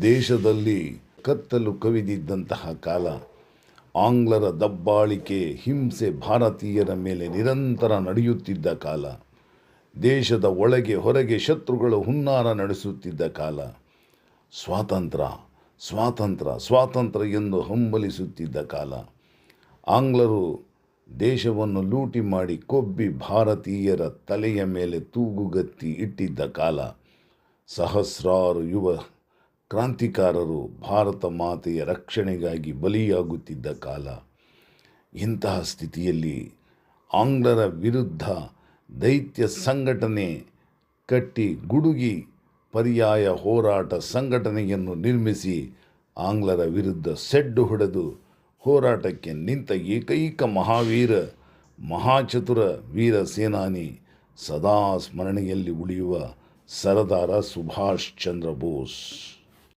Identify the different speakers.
Speaker 1: ದೇಶದಲ್ಲಿ ಕತ್ತಲು ಕವಿದಿದ್ದಂತಹ ಕಾಲ, ಆಂಗ್ಲರ ದಬ್ಬಾಳಿಕೆ, ಹಿಂಸೆ ಭಾರತೀಯರ ಮೇಲೆ ನಿರಂತರ ನಡೆಯುತ್ತಿದ್ದ ಕಾಲ, ದೇಶದ ಒಳಗೆ ಹೊರಗೆ ಶತ್ರುಗಳು ಹುನ್ನಾರ ನಡೆಸುತ್ತಿದ್ದ ಕಾಲ, ಸ್ವಾತಂತ್ರ್ಯ ಸ್ವಾತಂತ್ರ್ಯ ಸ್ವಾತಂತ್ರ್ಯ ಎಂದು ಹಂಬಲಿಸುತ್ತಿದ್ದ ಕಾಲ. ಆಂಗ್ಲರು ದೇಶವನ್ನು ಲೂಟಿ ಮಾಡಿ ಕೊಬ್ಬಿ ಭಾರತೀಯರ ತಲೆಯ ಮೇಲೆ ತೂಗುಗತ್ತಿ ಇಟ್ಟಿದ್ದ ಕಾಲ. ಸಹಸ್ರಾರು ಯುವ ಕ್ರಾಂತಿಕಾರರು ಭಾರತ ಮಾತೆಯ ರಕ್ಷಣೆಗಾಗಿ ಬಲಿಯಾಗುತ್ತಿದ್ದ ಕಾಲ. ಇಂತಹ ಸ್ಥಿತಿಯಲ್ಲಿ ಆಂಗ್ಲರ ವಿರುದ್ಧ ದೈತ್ಯ ಸಂಘಟನೆ ಕಟ್ಟಿ ಗುಡುಗಿ ಪರ್ಯಾಯ ಹೋರಾಟ ಸಂಘಟನೆಯನ್ನು ನಿರ್ಮಿಸಿ ಆಂಗ್ಲರ ವಿರುದ್ಧ ಸೆಡ್ಡು ಹೊಡೆದು ಹೋರಾಟಕ್ಕೆ ನಿಂತ ಏಕೈಕ ಮಹಾವೀರ, ಮಹಾಚತುರ ವೀರ ಸೇನಾನಿ ಸದಾ ಸ್ಮರಣೆಯಲ್ಲಿ ಉಳಿಯುವ ಸರದಾರ ಸುಭಾಷ್ ಚಂದ್ರ ಬೋಸ್.